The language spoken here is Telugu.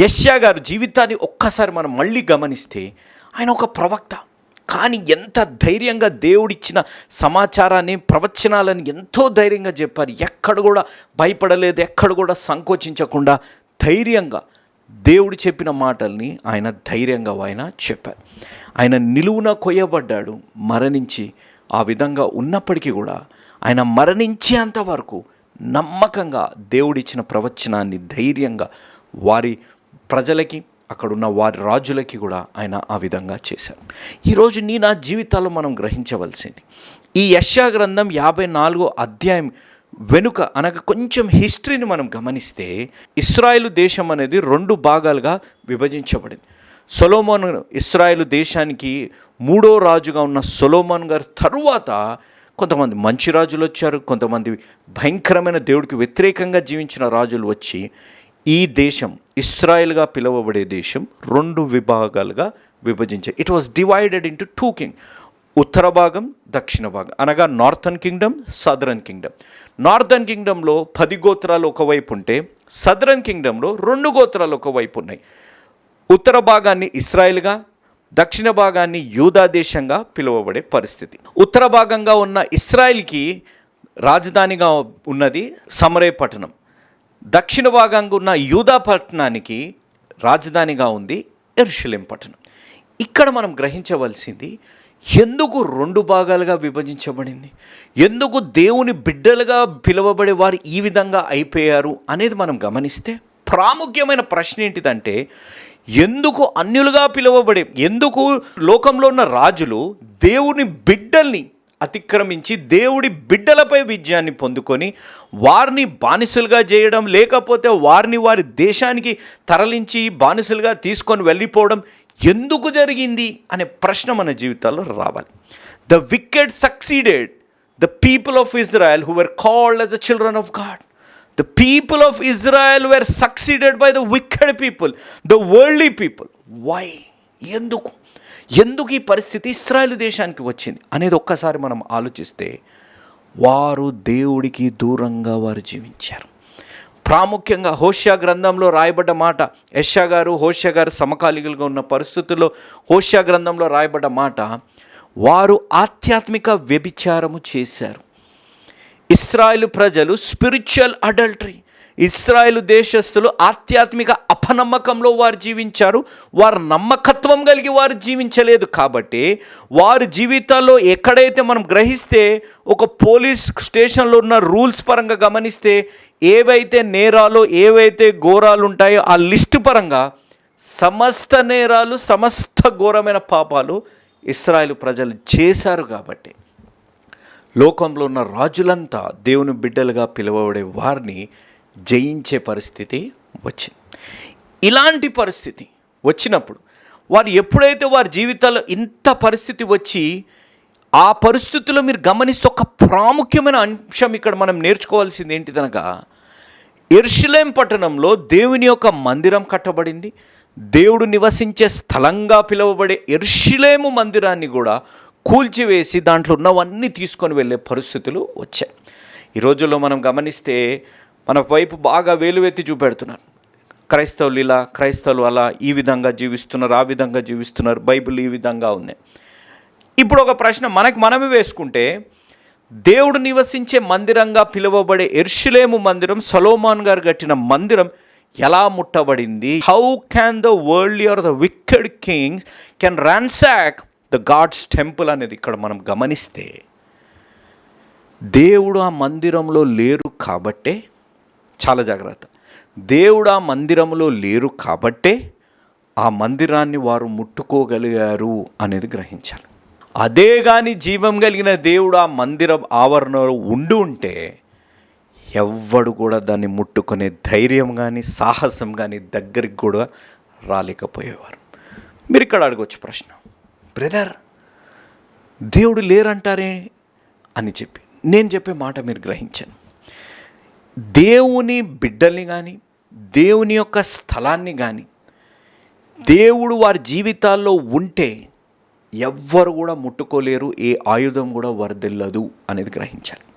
యష్యా గారు జీవితాన్ని ఒక్కసారి మనం మళ్ళీ గమనిస్తే ఆయన ఒక ప్రవక్త. కానీ ఎంత ధైర్యంగా దేవుడిచ్చిన సమాచారాన్ని ప్రవచనాలను ఎంతో ధైర్యంగా చెప్పారు. ఎక్కడ కూడా భయపడలేదు ఎక్కడ కూడా సంకోచించకుండా ధైర్యంగా దేవుడు చెప్పిన మాటల్ని ఆయన ధైర్యంగా ఆయన చెప్పారు. ఆయన నిలువున కొయ్యబడ్డాడు మరణించి ఆ విధంగా ఉన్నప్పటికీ కూడా ఆయన మరణించేంత వరకు నమ్మకంగా దేవుడిచ్చిన ప్రవచనాన్ని ధైర్యంగా వారి ప్రజలకి అక్కడున్న వారి రాజులకి కూడా ఆయన ఆ విధంగా చేశారు. ఈరోజు నీ నా జీవితాల్లో మనం గ్రహించవలసింది ఈ యశా గ్రంథం యాభై నాలుగో అధ్యాయం వెనుక అనగా కొంచెం హిస్టరీని మనం గమనిస్తే ఇస్రాయేల్ దేశం అనేది రెండు భాగాలుగా విభజించబడింది. సొలోమోన్ ఇస్రాయేల్ దేశానికి మూడో రాజుగా ఉన్న సొలోమోన్ గారు తరువాత కొంతమంది మంచి రాజులు వచ్చారు కొంతమంది భయంకరమైన దేవుడికి వ్యతిరేకంగా జీవించిన రాజులు వచ్చి ఈ దేశం ఇస్రాయెల్గా పిలువబడే దేశం రెండు విభాగాలుగా విభజించారు it was divided into two king ఉత్తర భాగం దక్షిణ భాగం. అనగా northern kingdom southern kingdom northern కింగ్డమ్లో పది గోత్రాలు ఒకవైపు ఉంటే సదరన్ కింగ్డమ్లో రెండు గోత్రాలు ఒకవైపు ఉన్నాయి. ఉత్తర భాగాన్ని ఇస్రాయెల్గా దక్షిణ భాగాన్ని యూదా దేశంగా పిలువబడే పరిస్థితి. ఉత్తర భాగంగా ఉన్న ఇస్రాయెల్కి రాజధానిగా ఉన్నది సమరే పట్టణం. దక్షిణ భాగంగా ఉన్న యూదా పట్టణానికి రాజధానిగా ఉంది ఎరుషలేం పట్టణం. ఇక్కడ మనం గ్రహించవలసింది ఎందుకు రెండు భాగాలుగా విభజించబడింది? ఎందుకు దేవుని బిడ్డలుగా పిలువబడే వారు ఈ విధంగా అయిపోయారు అనేది మనం గమనిస్తే ప్రాముఖ్యమైన ప్రశ్న ఏంటిదంటే ఎందుకు అన్యులుగా పిలువబడే ఎందుకు లోకంలో ఉన్న రాజులు దేవుని బిడ్డల్ని అతిక్రమించి దేవుడి బిడ్డలపై విజయాన్ని పొందుకొని వారిని బానిసలుగా చేయడం లేకపోతే వారిని వారి దేశానికి తరలించి బానిసలుగా తీసుకొని వెళ్ళిపోవడం ఎందుకు జరిగింది అనే ప్రశ్న మన జీవితాల్లో రావాలి. The wicked succeeded the people of Israel who were called as the children of God the people of Israel were succeeded by the wicked people the worldly people why ఎందుకు? ఎందుకు ఈ పరిస్థితి ఇస్రాయల్ దేశానికి వచ్చింది? అనేది ఒక్కసారి మనం ఆలోచిస్తే వారు దేవుడికి దూరంగా వారు జీవించారు. ప్రాముఖ్యంగా హోషియా గ్రంథంలో రాయబడ్డ మాట యష్యా గారు హోష్యా గారు సమకాలీకులుగా ఉన్న పరిస్థితుల్లో హోషియా గ్రంథంలో రాయబడ్డ మాట వారు ఆధ్యాత్మిక వ్యభిచారము చేశారు. ఇస్రాయేల్ ప్రజలు స్పిరిచువల్ అడల్టరీ ఇస్రాయేల్ దేశస్థులు ఆధ్యాత్మిక అపనమ్మకంలో వారు జీవించారు. వారు నమ్మకత్వం కలిగి వారు జీవించలేదు కాబట్టి వారి జీవితాల్లో ఎక్కడైతే మనం గ్రహిస్తే ఒక పోలీస్ స్టేషన్లో ఉన్న రూల్స్ పరంగా గమనిస్తే ఏవైతే నేరాలు ఏవైతే ఘోరాలు ఉంటాయో ఆ లిస్టు పరంగా సమస్త నేరాలు సమస్త ఘోరమైన పాపాలు ఇస్రాయేల్ ప్రజలు చేశారు కాబట్టి లోకంలో ఉన్న రాజులంతా దేవుని బిడ్డలుగా పిలువబడే వారిని జయించే పరిస్థితి వచ్చింది. ఇలాంటి పరిస్థితి వచ్చినప్పుడు వారు ఎప్పుడైతే వారి జీవితాల్లో ఇంత పరిస్థితి వచ్చి ఆ పరిస్థితుల్లో మీరు గమనిస్తే ఒక ప్రాముఖ్యమైన అంశం ఇక్కడ మనం నేర్చుకోవాల్సింది ఏంటిదనగా ఎర్షులేం పట్టణంలో దేవుని యొక్క మందిరం కట్టబడింది. దేవుడు నివసించే స్థలంగా పిలువబడే ఎర్షిలేము మందిరాన్ని కూడా కూల్చివేసి దాంట్లో ఉన్నవన్నీ తీసుకొని వెళ్ళే పరిస్థితులు వచ్చాయి. ఈ రోజుల్లో మనం గమనిస్తే మన వైపు బాగా వేలువెత్తి చూపెడుతున్నారు. క్రైస్తవులు ఇలా క్రైస్తవులు అలా ఈ విధంగా జీవిస్తున్నారు ఆ విధంగా జీవిస్తున్నారు బైబిల్ ఈ విధంగా ఉంది. ఇప్పుడు ఒక ప్రశ్న మనకి మనమే వేసుకుంటే దేవుడు నివసించే మందిరంగా పిలువబడే ఎర్షులేము మందిరం సలోమాన్ గారు కట్టిన మందిరం ఎలా ముట్టబడింది? How can the world or the wicked king can ransack the God's temple అనేది ఇక్కడ మనం గమనిస్తే దేవుడు ఆ మందిరంలో లేరు కాబట్టే చాలా జాగ్రత్త. దేవుడు ఆ మందిరంలో లేరు కాబట్టే ఆ మందిరాన్ని వారు ముట్టుకోగలిగారు అనేది గ్రహించాలి. అదే కానీ జీవం కలిగిన దేవుడు ఆ మందిరం ఆవరణలో ఉండి ఉంటే ఎవ్వడు కూడా దాన్ని ముట్టుకునే ధైర్యం కానీ సాహసం కానీ దగ్గరికి కూడా రాలేకపోయేవారు. మీరు ఇక్కడ అడగొచ్చు ప్రశ్న. బ్రదర్ దేవుడు లేరంటారే అని చెప్పి. నేను చెప్పే మాట మీరు గ్రహించాను. దేవుని బిడ్డల్ని కానీ దేవుని యొక్క స్థలాన్ని కానీ దేవుడు వారి జీవితాల్లో ఉంటే ఎవ్వరు కూడా ముట్టుకోలేరు ఏ ఆయుధం కూడా వరదెల్లదు అనేది గ్రహించాలి.